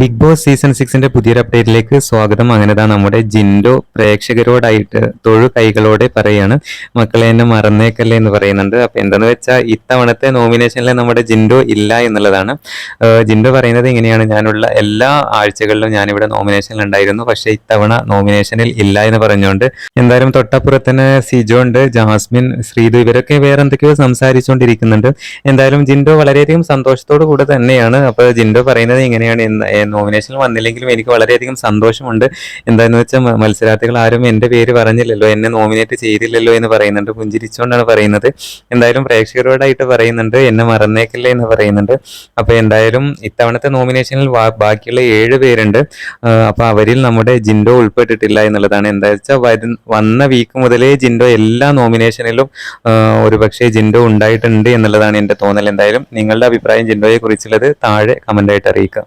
Big boss season സിക്സിന്റെ പുതിയൊരു അപ്ഡേറ്റിലേക്ക് സ്വാഗതം. അങ്ങനെതാ നമ്മുടെ ജിൻഡോ പ്രേക്ഷകരോടായിട്ട് തൊഴു കൈകളോടെ പറയാണ്. മക്കളെ എന്നെ മറന്നേക്കല്ലേ എന്ന് പറയുന്നുണ്ട്. അപ്പൊ എന്താന്ന് വെച്ചാൽ ഇത്തവണത്തെ നോമിനേഷനിലെ നമ്മുടെ ജിൻഡോ ഇല്ല എന്നുള്ളതാണ്. ജിൻഡോ പറയുന്നത് ഇങ്ങനെയാണ്. ഞാനുള്ള എല്ലാ ആഴ്ചകളിലും ഞാനിവിടെ നോമിനേഷനിൽ ഉണ്ടായിരുന്നു. പക്ഷേ ഇത്തവണ നോമിനേഷനിൽ ഇല്ല എന്ന് പറഞ്ഞുകൊണ്ട് എന്തായാലും തൊട്ടപ്പുറത്ത് തന്നെ സിജോ ഉണ്ട് ജാസ്മിൻ ശ്രീതു ഇവരൊക്കെ വേറെ എന്തൊക്കെയോ സംസാരിച്ചുകൊണ്ടിരിക്കുന്നുണ്ട് എന്തായാലും ജിൻഡോ വളരെയധികം സന്തോഷത്തോടു കൂടെ തന്നെയാണ്. അപ്പൊ ജിൻഡോ പറയുന്നത് ഇങ്ങനെയാണ് നോമിനേഷനിൽ വന്നില്ലെങ്കിലും എനിക്ക് വളരെയധികം സന്തോഷമുണ്ട്. എന്താന്ന് വെച്ചാൽ മത്സരാർത്ഥികൾ ആരും എന്റെ പേര് പറഞ്ഞില്ലല്ലോ എന്നെ നോമിനേറ്റ് ചെയ്തില്ലല്ലോ എന്ന് പറയുന്നുണ്ട്. പുഞ്ചിരിച്ചുകൊണ്ടാണ് പറയുന്നത്. എന്തായാലും പ്രേക്ഷകരോടായിട്ട് പറയുന്നുണ്ട് എന്നെ മറന്നേക്കില്ല എന്ന് പറയുന്നുണ്ട്. അപ്പോൾ എന്തായാലും ഇത്തവണത്തെ നോമിനേഷനിൽ ബാക്കിയുള്ള ഏഴ് പേരുണ്ട്. അപ്പോൾ അവരിൽ നമ്മുടെ ജിൻഡോ ഉൾപ്പെട്ടിട്ടില്ല എന്നുള്ളതാണ്. എന്താ വെച്ചാൽ വന്ന വീക്ക് മുതലേ ജിൻഡോ എല്ലാ നോമിനേഷനിലും ഒരുപക്ഷെ ജിൻഡോ ഉണ്ടായിട്ടുണ്ട് എന്നുള്ളതാണ് എന്റെ തോന്നൽ. എന്തായാലും നിങ്ങളുടെ അഭിപ്രായം ജിൻഡോയെ കുറിച്ചുള്ളത് താഴെ കമന്റായിട്ട് അറിയിക്കാം